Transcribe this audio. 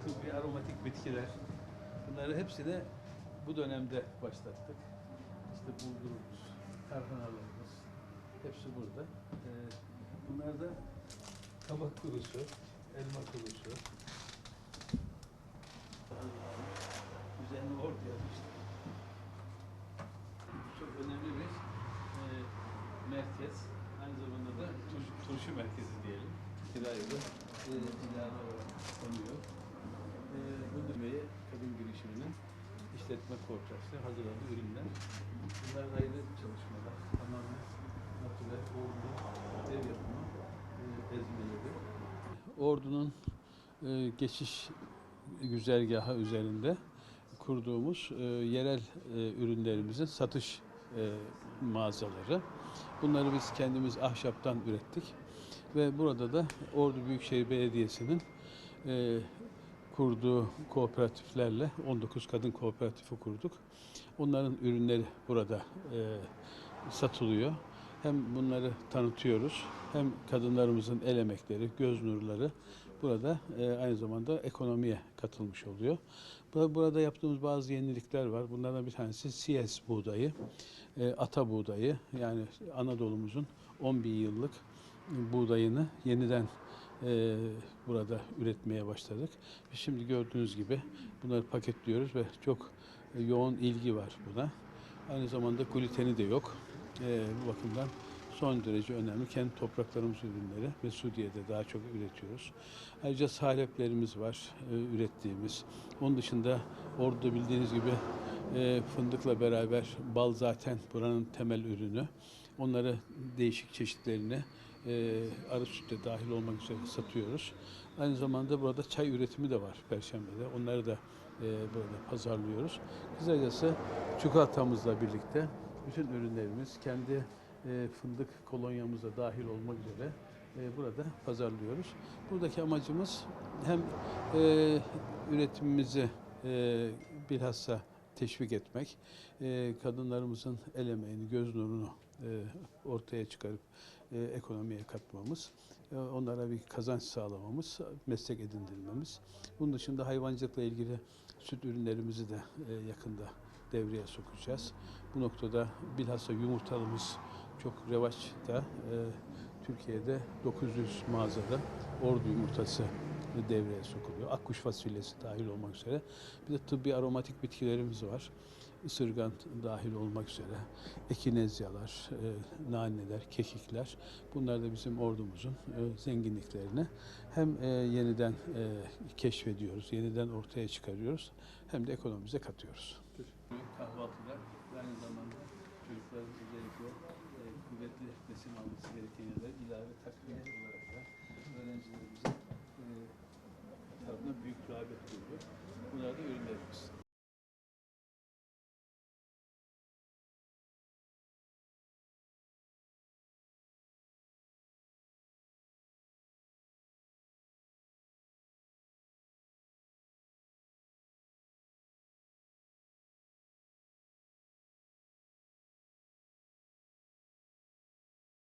tıbbi aromatik bitkiler. Bunları hepsini bu dönemde başlattık. İşte bulgurumuz, tarhanalarımız hepsi burada. Ee, bunlar da kabak kurusu, elma kurusu. Üzerine ort yapmıştık. Çok önemli bir e, merkez. Aynı zamanda da turşu, merkezi diyelim. Kirayı da e, ilave olarak konuyor. E, bu düğmeyi kadın girişiminin işletme kooperatifleri hazırladığı ürünler. Bunlar ayrı çalışmalar. Tamamen natürel, ordu, ev yapımı e, ezmeleri. Ordu'nun e, geçiş güzergahı üzerinde kurduğumuz e, yerel e, ürünlerimizin satış e, mağazaları. Bunları biz kendimiz ahşaptan ürettik ve burada da Ordu Büyükşehir Belediyesi'nin e, kurduğu kooperatiflerle 19 kadın kooperatifi kurduk. Onların ürünleri burada e, satılıyor. Hem bunları tanıtıyoruz hem kadınlarımızın el emekleri, göz nurları burada e, aynı zamanda ekonomiye katılmış oluyor. Bu- Burada yaptığımız bazı yenilikler var. Bunlardan bir tanesi CS buğdayı, e, ata buğdayı yani Anadolu'muzun 10 bin yıllık buğdayını yeniden e, burada üretmeye başladık. Şimdi gördüğünüz gibi bunları paketliyoruz ve çok yoğun ilgi var buna. Aynı zamanda gluteni de yok. E, bu bakımdan son derece önemli. Kendi topraklarımız ürünleri ve Sudiye'de daha çok üretiyoruz. Ayrıca saleplerimiz var e, ürettiğimiz. Onun dışında Ordu'da bildiğiniz gibi e, fındıkla beraber bal zaten buranın temel ürünü. Onları değişik çeşitlerini e, arı sütte dahil olmak üzere satıyoruz. Aynı zamanda burada çay üretimi de var Perşembe'de. Onları da e, burada pazarlıyoruz. Kısacası çikolatamızla birlikte bütün ürünlerimiz kendi e, fındık kolonyamıza dahil olmak üzere e, burada pazarlıyoruz. Buradaki amacımız hem e, üretimimizi e, bilhassa teşvik etmek, e, kadınlarımızın el emeğini, göz nurunu e, ortaya çıkarıp e, ekonomiye katmamız, e, onlara bir kazanç sağlamamız, meslek edindirmemiz. Bunun dışında hayvancılıkla ilgili süt ürünlerimizi de e, yakında devreye sokacağız. Bu noktada bilhassa yumurtalımız çok revaçta. E, Türkiye'de 900 mağazada ordu yumurtası devreye sokuluyor. Akkuş fasulyesi dahil olmak üzere. Bir de tıbbi aromatik bitkilerimiz var. Isırgan dahil olmak üzere. Ekinezyalar, e, naneler, kekikler. Bunlar da bizim ordumuzun e, zenginliklerini hem e, yeniden e, keşfediyoruz, yeniden ortaya çıkarıyoruz hem de ekonomimize katıyoruz. Kahvaltılar aynı zamanda çocukların özellikle e, kuvvetli besin alması gereken ilave takviye olarak da öğrencilerimizin e, tarafından büyük rağbet